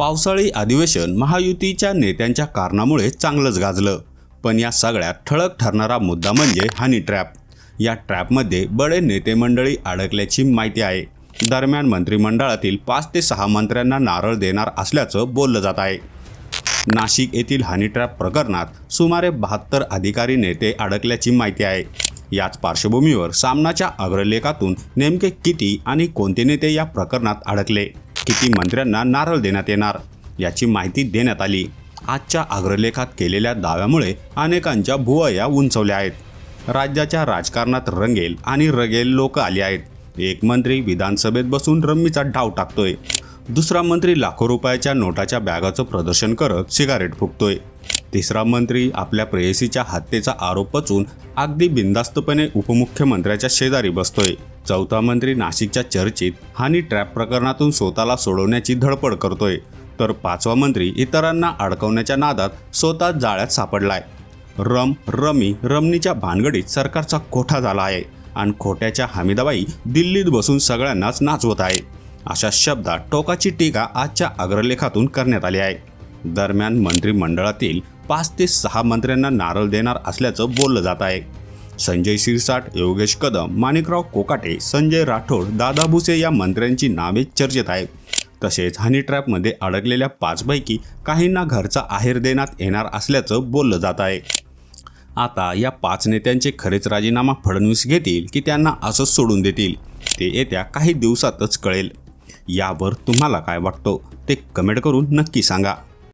पावसाळी अधिवेशन महायुतीच्या नेत्यांच्या कारणामुळे चांगलंच गाजलं. पण या सगळ्यात ठळक ठरणारा मुद्दा म्हणजे हनी ट्रॅप या ट्रॅपमध्ये बडे नेते मंडळी अडकल्याची माहिती आहे. दरम्यान मंत्रिमंडळातील पाच ते सहा मंत्र्यांना नारळ देणार असल्याचं बोललं जात आहे. नाशिक येथील हनी ट्रॅप प्रकरणात सुमारे बहात्तर अधिकारी नेते अडकल्याची माहिती आहे. याच पार्श्वभूमीवर सामनाच्या अग्रलेखातून नेमके किती आणि कोणते नेते या प्रकरणात अडकले? किती मंत्र्यांना नारळ देण्यात येणार. याची माहिती देण्यात आली. आजच्या अग्रलेखात केलेल्या दाव्यामुळे अनेकांच्या भुवया उंचवल्या आहेत. राज्याच्या राजकारणात रंगेल आणि रगेल लोक आली आहेत. एक मंत्री विधानसभेत बसून रम्मीचा डाव टाकतोय. दुसरा मंत्री लाखो रुपयाच्या नोटाच्या बॅगाचं प्रदर्शन करत सिगारेट फुकतोय. तिसरा मंत्री आपल्या प्रेयसीच्या हत्येचा आरोप पचून अगदी बिनधास्तपणे उपमुख्यमंत्र्याच्या शेजारी बसतोय. चौथा मंत्री नाशिकच्या चर्चेत हानी ट्रॅप प्रकरणातून स्वतःला सोडवण्याची धडपड करतोय. तर पाचवा मंत्री इतरांना अडकवण्याच्या नादात स्वतः जाळ्यात सापडलाय. रम रमी रमणीच्या भानगडीत सरकारचा कोठा झाला आहे? आणि खोट्याच्या हमीदाबाई दिल्लीत बसून सगळ्यांनाच नाचवत आहे. अशा शब्दात टोकाची टीका आजच्या अग्रलेखातून करण्यात आली आहे. दरम्यान मंत्रिमंडळातील पाच ते सहा मंत्र्यांना नारळ देणार असल्याचं बोललं जात आहे. संजय शिरसाट योगेश कदम माणिकराव कोकाटे संजय राठोड दादा भुसे या मंत्र्यांची नावे चर्चेत आहेत. तसेच हनी ट्रॅपमध्ये अडकलेल्या पाचपैकी काहींना घरचा आहेर देण्यात येणार असल्याचं बोललं जात आहे. आता या पाच नेत्यांचे खरेच राजीनामा फडणवीस घेतील की त्यांना असंच सोडून देतील ते येत्या काही दिवसातच कळेल. यावर तुम्हाला काय वाटतं? ते कमेंट करून नक्की सांगा.